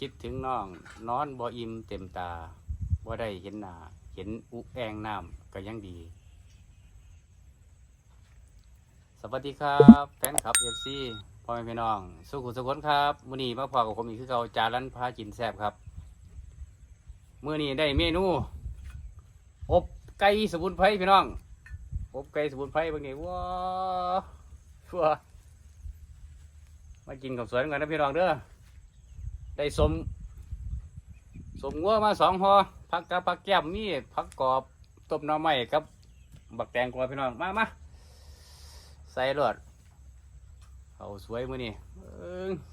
คิดถึงน้อง นอนบ่อิ่มเต็มตาบ่ได้เห็นหน้าเห็นอุแองน้ำก็ยังดี สวัสดีครับ แฟนคลับเอฟซีพ่อแม่พี่น้องสุขุสุขนครับมื้อนี้มาพอกับผมอีกคือเก่าจารันพากินแซ่บครับมื้อนี้ได้เมนู อบไก่สมุนไพรพี่น้อง อบไก่สมุนไพรบางนี้ว้าฟัวมากินกับสวนกันนะพี่น้องเด้อ ได้สม สมงัวมาสองห่อผักกับผักแก้มมีผักกรอบต้มหน่อไม้กับ บักแตงกวาพี่น้องมามาใส่รวดเอาสวยมือนี่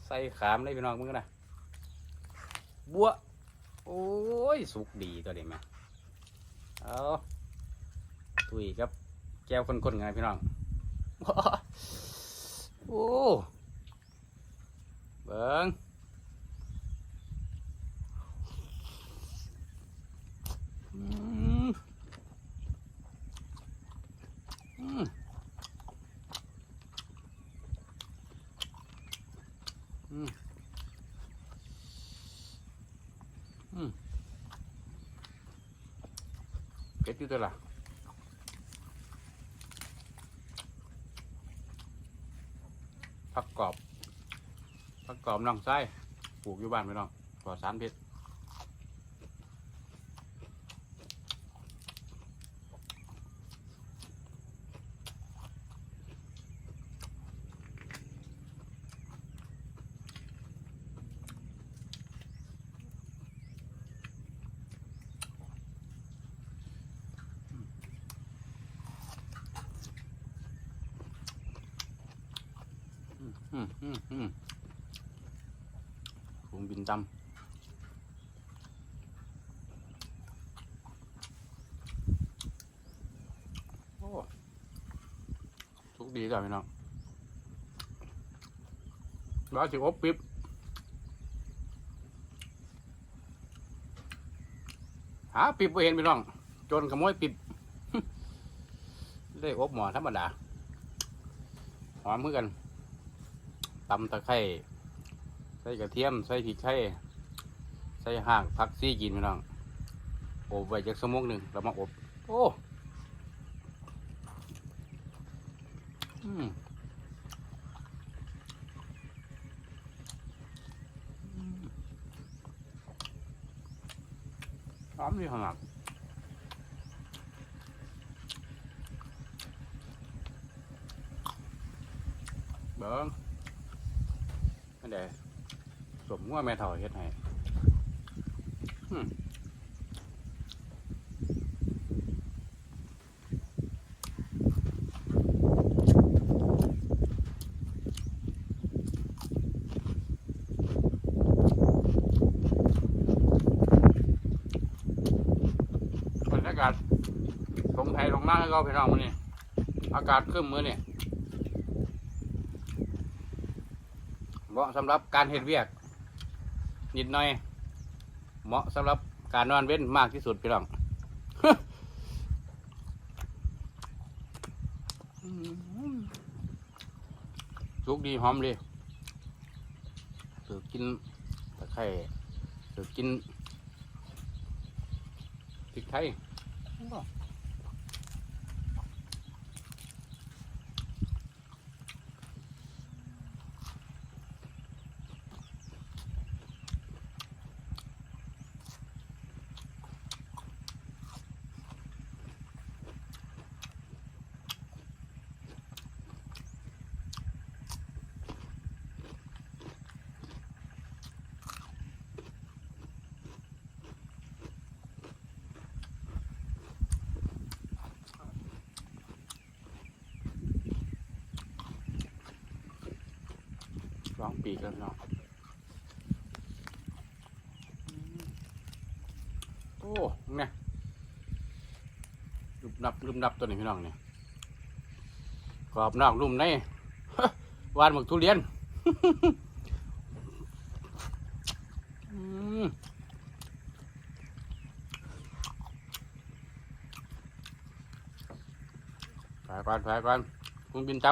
ใส่ขามเลยพี่น้องมึงกันนะบัวโอ้ยสุกดีตัวนี้แม่เอาตุยครับ แก้วข้นๆไงพี่น้อง โอ้เบิ้ง อืมอืมอืมอืมเผ็ ดอยู่ตัวละผักกรอบผักกรอบน้องไส้ปลูกอยู่บ้านไหมน้องปลอดสารพิษ อืมอืมอืมถุงบินตำทุกดีจ้ะพี่น้องร้อยสิบอบปิ๊บหาปิ๊บไ่เห็นพี่น้อง จนขโมยปิ๊บได้อบหมอธรรมดาหอมเหมือนกัน ตำตะไคร้ใส่กระเทียม ใส่พริกไทยใส่ห่างผักซี่กินพี่น้องอบไว้จักสมงหนึ่งเรามาอบ โอ้หอมดีขนาดเบิ้ง ไม่ได้สมว่าแม่เท่าเฮ็ดให้อืมบรรยากาศตรงไทยตรงหน้าให้เราไปลองมานี่อากาศขึ้นมือนี่ เหมาะสำหรับการเห็ดเวียก นิดหน่อย เหมาะสำหรับการนอนเว้นมากที่สุดพี่น้องสุกดีหอมดีสือกินตะไคร้สือกินพริกไทย ปีกันเนาะโอ้เนี่ยลุมนับลุมนับตัวนี้พี่น้องเนี่ยกรอบนอกนุ่มในหวานหมึกทุเรียนไปก่อนไปก่อนคุณบินจ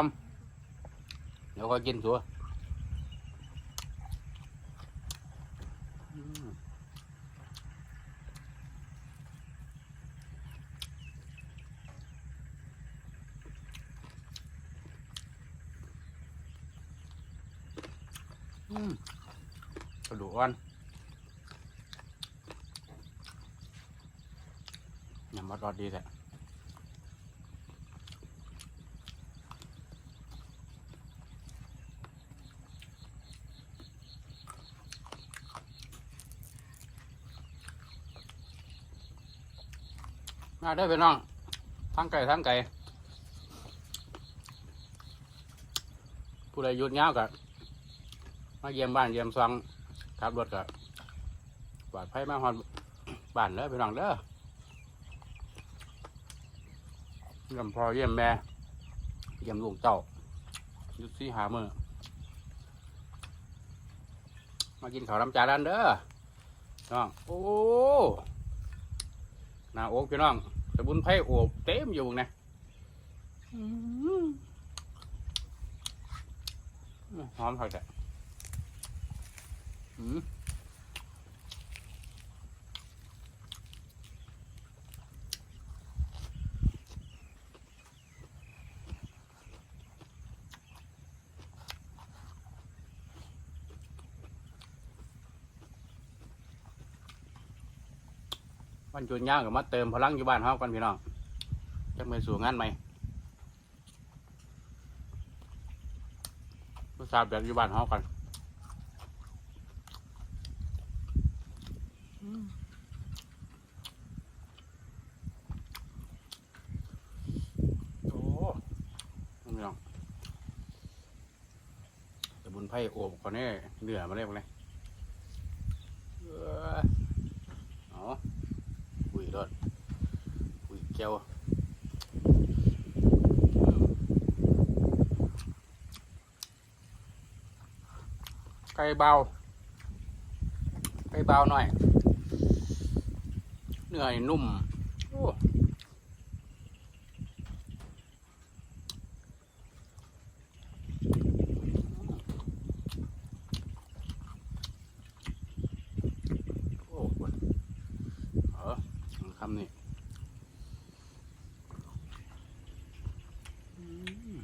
ำเดี๋ยวก็กินสัว กระดูกอ่อนยำมัดรอดดีแท้มาได้ไปน้อง ทั้งไก่ทั้งไก่ ผู้ใดหยุดเงาวกับ มาเยี่ยมบ้านเยี่ยมซองขับรถกับปลอดภัยมาฮอดบ้านเด้อไปน้องเด้อเยี่ยมพ่อเยี่ยมแม่เยี่ยมลูกเจ้าอยุดซี่หามือมากินข้าวน้ำจาดันเด้อน้องโอ้หน้าอกพี่น้องสมุนไพรโอบเต็มอยู่นะอื้อหือหอมผักแต่อืม วันจุนย่างกับมาเติมพลังอยู่บ้านเฮากันพี่น้องจะไปสู่งานใหมผู้สาวแบบอยู่บ้านเฮากันโอ้พี่น้องสมุนไพอบก่อนนี่เหนือมาเลยพวกนี้เออเอาคุยรถคุยแก้วไก่เบาไก่เบาหน่อยเนื้อยนุ่มโอ้โหเออคำ นี้อืม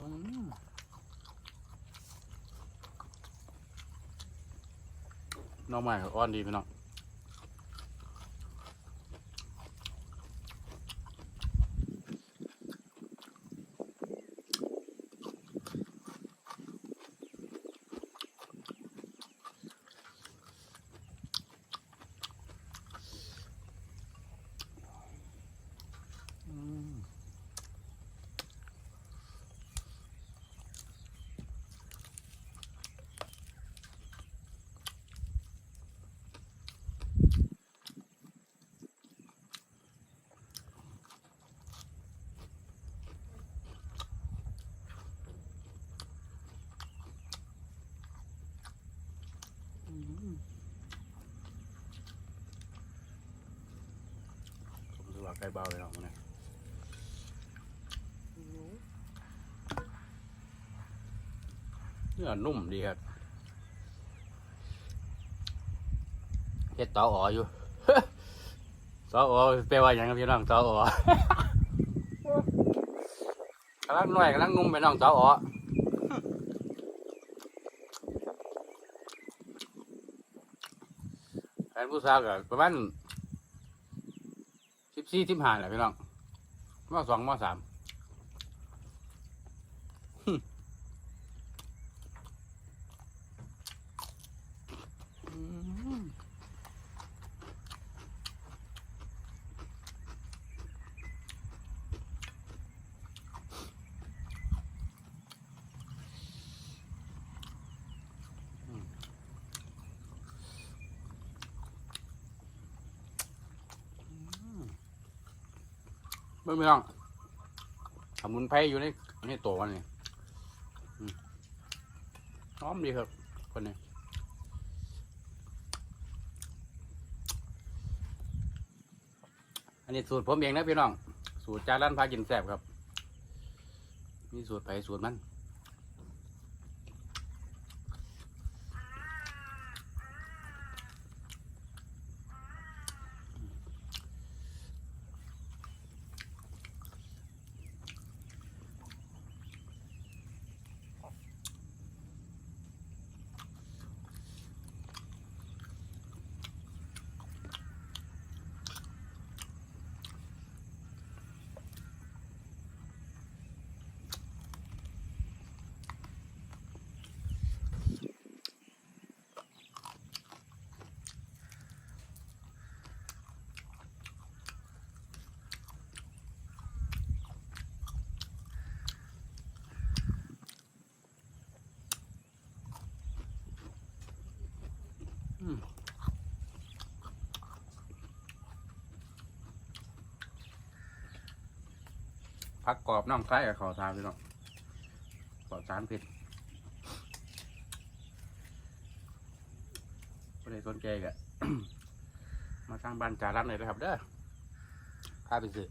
อืมน้องใหม่อ่อนดีพี่น้องอืม ผมรู้ว่าไก่เบาเลยเนาะมันเนี่ยเนื้อนุ่มดีครับเฮ็ดต่ออ๋ออยู่ต่ออ๋อแปลว่าอย่างครับพี่น้องต่ออ๋อกำลังหน่อยกำลังนุ่มไปน้องต่ออ๋อแฟนผู้สาวก็ประมาณ สี่สิบห้าแหละพี่น้องมสองมสาม เมื่อไม่ต้องสมุนไพรอยู่ในในตัววันนี้อืมหอมดีครับ คนนี้อันนี้สูตรผมเองนะพี่น้อง สูตรจาร้านพากินแสบครับ มีสูตรไปสูตรมัน ผักกรอบน้องไส้กับขอทานพี่น้องปลอดสารพิษไม่ได้สนใจกะ มาสร้างบ้านจารันเลยนะครับ เด้อพาไปซื้อ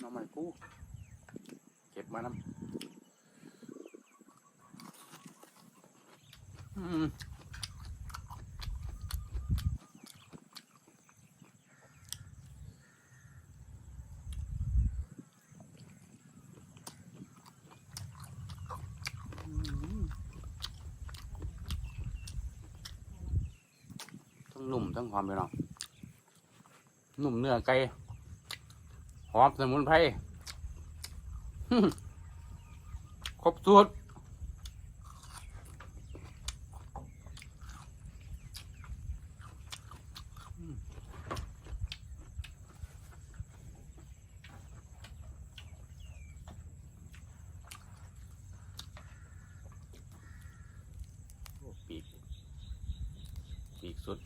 น้องใหม่กูเก็บมาน้ำอืม ทั้ง นุ่มทั้งหอมเลยเนาะนุ่มเนื้อไก่หอมสมุนไพรครบสูตรโอ้ปีกปีกสุด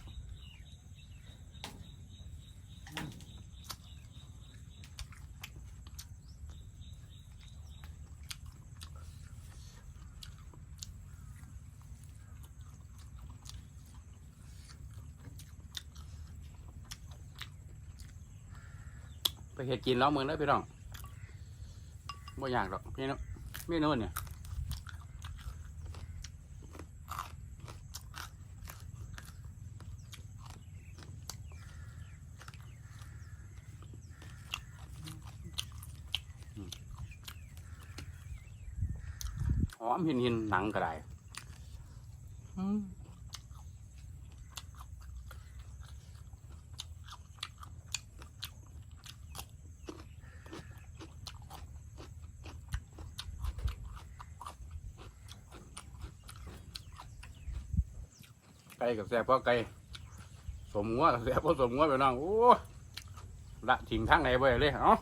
ไปเห็ดกินล้อมืองแล้วพี่น้องบ่อยากหรอกพี่น้องเมนูเนี่ยหอมหินหินหนังก็ได้อืมไก่กับแซ่บเพราะไก่สมงัวแซ่บเพราะสมงัวพี่น้องโอ้ละทิ้งทางไหนไปเลยเอา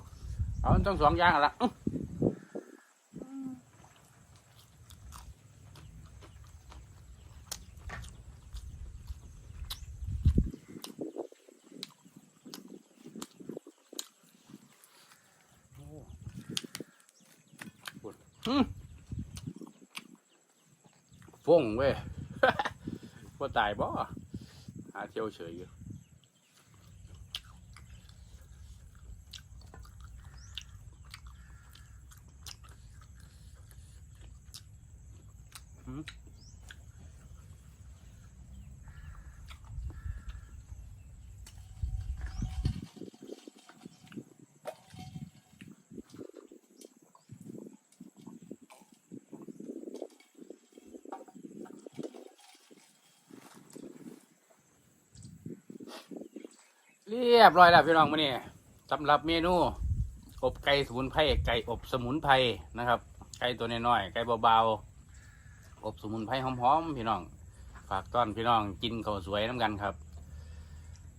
เอาต้องสองอย่างอะละฟงเว้ย บ่ตายบ่หาเที่ยวเฉยอยู่ เรียบร้อยแล้วพี่น้องมื้อนี้สำหรับเมนูอบไก่สมุนไพรไก่อบสมุนไพรนะครับ ไก่ตัวน้อยๆไก่เบาๆอบสมุนไพรหอมๆพี่น้อง ฝากต้อนพี่น้องกินข้าวสวยน้ำกันครับ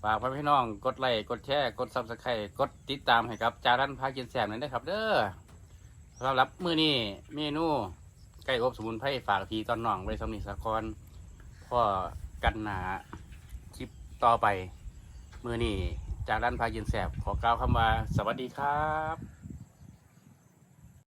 ฝากพี่น้องกดไลค์กดแชร์กดซับสไครต์กดติดตามให้ครับจารันพากินแสบหน่อยนะครับ เด้อสำหรับมื้อนี้เมนูไก่อบสมุนไพรฝากพี่ตอนน้องไว้สำนิสกรพ่อกันหนาคลิปต่อไป มือนี่จากด้านพายินแสบขอกล่าวคำว่าสวัสดีครับ